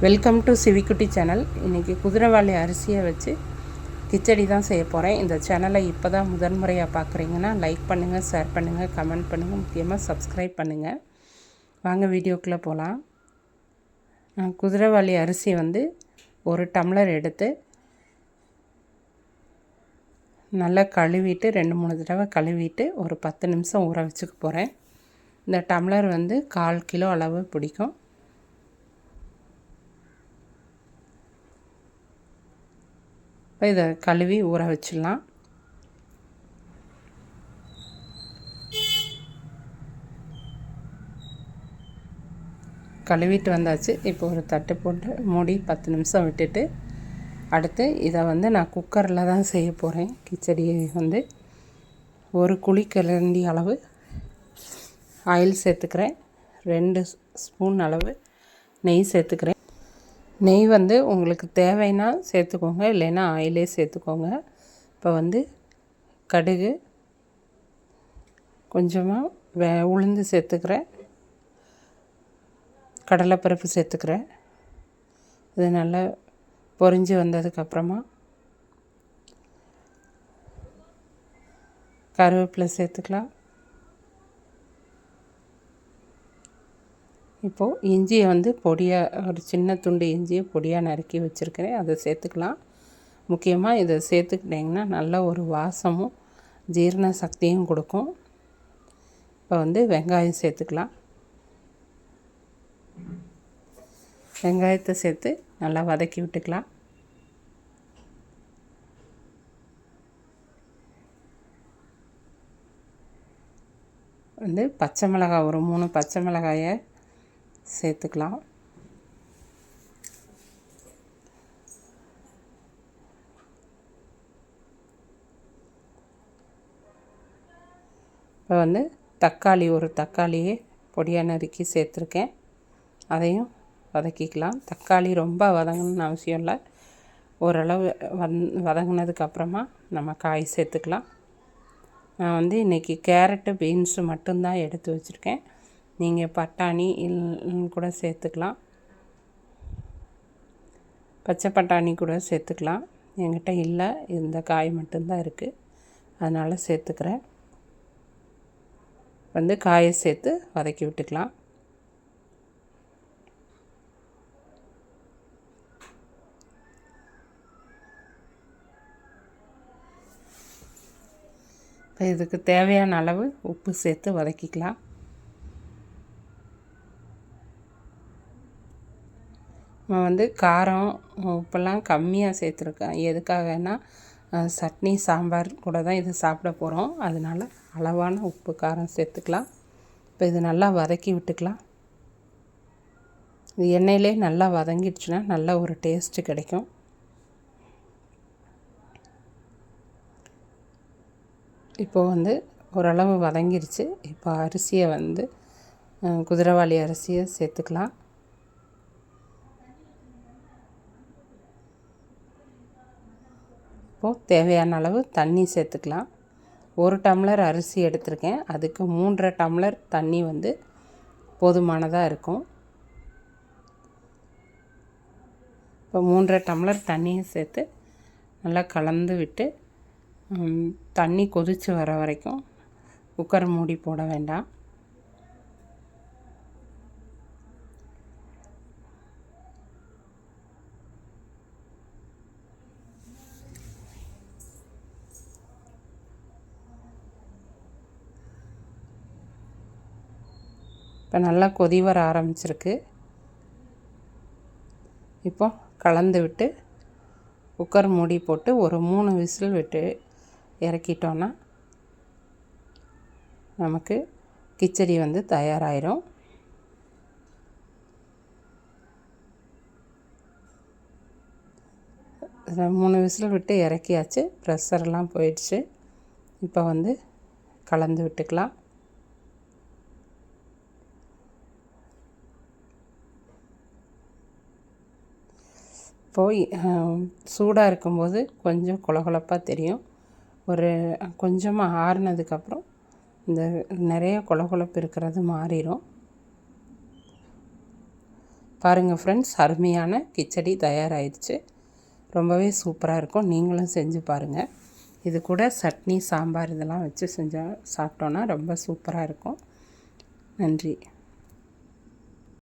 Welcome to சிவிக்குட்டி channel இன்றைக்கி குதிரைவாளி அரிசியை வச்சு கிச்சடி தான் செய்ய போகிறேன் இந்த சேனலை இப்போ தான் முதன்முறையாக பார்க்குறீங்கன்னா லைக் பண்ணுங்கள் ஷேர் பண்ணுங்கள் கமெண்ட் பண்ணுங்கள் முக்கியமாக சப்ஸ்கிரைப் பண்ணுங்கள் வாங்க வீடியோக்குள்ளே போகலாம் நான் குதிரைவாளி அரிசி வந்து ஒரு டம்ளர் எடுத்து நல்லா கழுவிட்டு ரெண்டு மூணு தடவை கழுவிட்டு ஒரு பத்து நிமிஷம் ஊற வச்சுக்க போகிறேன் இந்த டம்ளர் வந்து கால் கிலோ அளவு பிடிக்கும். இப்போ இதை கழுவி ஊற வச்சிடலாம். கழுவிட்டு வந்தாச்சு. இப்போ ஒரு தட்டு போட்டு மூடி பத்து நிமிஷம் விட்டுட்டு அடுத்து இதை வந்து நான் குக்கரில் தான் செய்ய போகிறேன் கிச்சடியை வந்து ஒரு குழி கிளண்டி அளவு ஆயில் சேர்த்துக்கிறேன். ரெண்டு ஸ்பூன் அளவு நெய் சேர்த்துக்கிறேன். நெய் வந்து உங்களுக்கு தேவைன்னா சேர்த்துக்கோங்க இல்லைன்னா ஆயிலே சேர்த்துக்கோங்க. இப்போ வந்து கடுகு கொஞ்சமாக வே உளுந்து சேர்த்துக்கிறேன். கடலைப்பருப்பு சேர்த்துக்கிறேன். இது நல்லா பொரிஞ்சு வந்ததுக்கப்புறமா கருவேப்பிலை சேர்த்துக்கலாம். இப்போது இஞ்சியை வந்து பொடியாக ஒரு சின்ன துண்டு இஞ்சியை பொடியாக நறுக்கி வச்சுருக்கிறேன். அதை சேர்த்துக்கலாம். முக்கியமாக இதை சேர்த்துக்கிட்டிங்கன்னா நல்ல ஒரு வாசமும் ஜீரண சக்தியும் கொடுக்கும். இப்போ வந்து வெங்காயம் சேர்த்துக்கலாம். வெங்காயத்தை சேர்த்து நல்லா வதக்கி விட்டுக்கலாம். வந்து பச்சை மிளகாய் ஒரு மூணு பச்சை மிளகாயை சேர்த்துக்கலாம். இப்போ வந்து தக்காளி ஒரு தக்காளியே பொடியாக நறுக்கி சேர்த்துருக்கேன். அதையும் வதக்கிக்கலாம். தக்காளி ரொம்ப வதங்கணும்னு அவசியம் இல்லை. ஓரளவு வந் வதங்கினதுக்கப்புறமா நம்ம காய் சேர்த்துக்கலாம். நான் வந்து இன்றைக்கி கேரட்டு பீன்ஸு மட்டும்தான் எடுத்து வச்சுருக்கேன். நீங்கள் பட்டாணி இல் கூட சேர்த்துக்கலாம். பச்சை பட்டாணி கூட சேர்த்துக்கலாம். என்கிட்ட இல்லை இந்த காய் மட்டும்தான் இருக்குது அதனால் சேர்த்துக்கிறேன். வந்து காயை சேர்த்து வதக்கி விட்டுக்கலாம். இப்போ இதுக்கு தேவையான அளவு உப்பு சேர்த்து வதக்கிக்கலாம். வந்து காரம் உப்பெல்லாம் கம்மியாக சேர்த்துருக்கேன் எதுக்காகனா சட்னி சாம்பார் கூட தான் இது சாப்பிட போகிறோம் அதனால் அளவான உப்பு காரம் சேர்த்துக்கலாம். இப்போ இது நல்லா வதக்கி விட்டுக்கலாம். இது எண்ணெயிலே நல்லா வதங்கிடுச்சுன்னா நல்ல ஒரு டேஸ்ட்டு கிடைக்கும். இப்போது வந்து ஓரளவு வதங்கிருச்சு. இப்போ அரிசியை வந்து குதிரைவாளி அரிசியை சேர்த்துக்கலாம். இப்போது தேவையான அளவு தண்ணி சேர்த்துக்கலாம். ஒரு டம்ளர் அரிசி எடுத்திருக்கேன். அதுக்கு மூன்றரை டம்ளர் தண்ணி வந்து போதுமானதாக இருக்கும். இப்போ மூன்றரை டம்ளர் தண்ணியை சேர்த்து நல்லா கலந்து விட்டு தண்ணி கொதித்து வர வரைக்கும் குக்கர் மூடி போட வேண்டாம். இப்போ நல்லா கொதி வர ஆரம்பிச்சிருக்கு. இப்போ கலந்து விட்டு குக்கர் மூடி போட்டு ஒரு மூணு விசில் விட்டு இறக்கிட்டோன்னா நமக்கு கிச்சடி வந்து தயாராகிடும் மூணு விசில் விட்டு இறக்கியாச்சு. ப்ரெஷர்லாம் போயிடுச்சு. இப்போ வந்து கலந்து விட்டுக்கலாம். போய் சூடாக இருக்கும்போது கொஞ்சம் கொலகொலப்பாக தெரியும். ஒரு கொஞ்சமாக ஆறுனதுக்கப்புறம் இந்த நிறைய கொலகொலப்பு இருக்கிறது மாறிடும் பாருங்கள் ஃப்ரெண்ட்ஸ் அருமையான கிச்சடி தயாராகிடுச்சு ரொம்பவே சூப்பராக இருக்கும். நீங்களும் செஞ்சு பாருங்கள் இது கூட சட்னி சாம்பார் இதெல்லாம் வச்சு செஞ்சால் சாப்பிட்டோன்னா ரொம்ப சூப்பராக இருக்கும். நன்றி.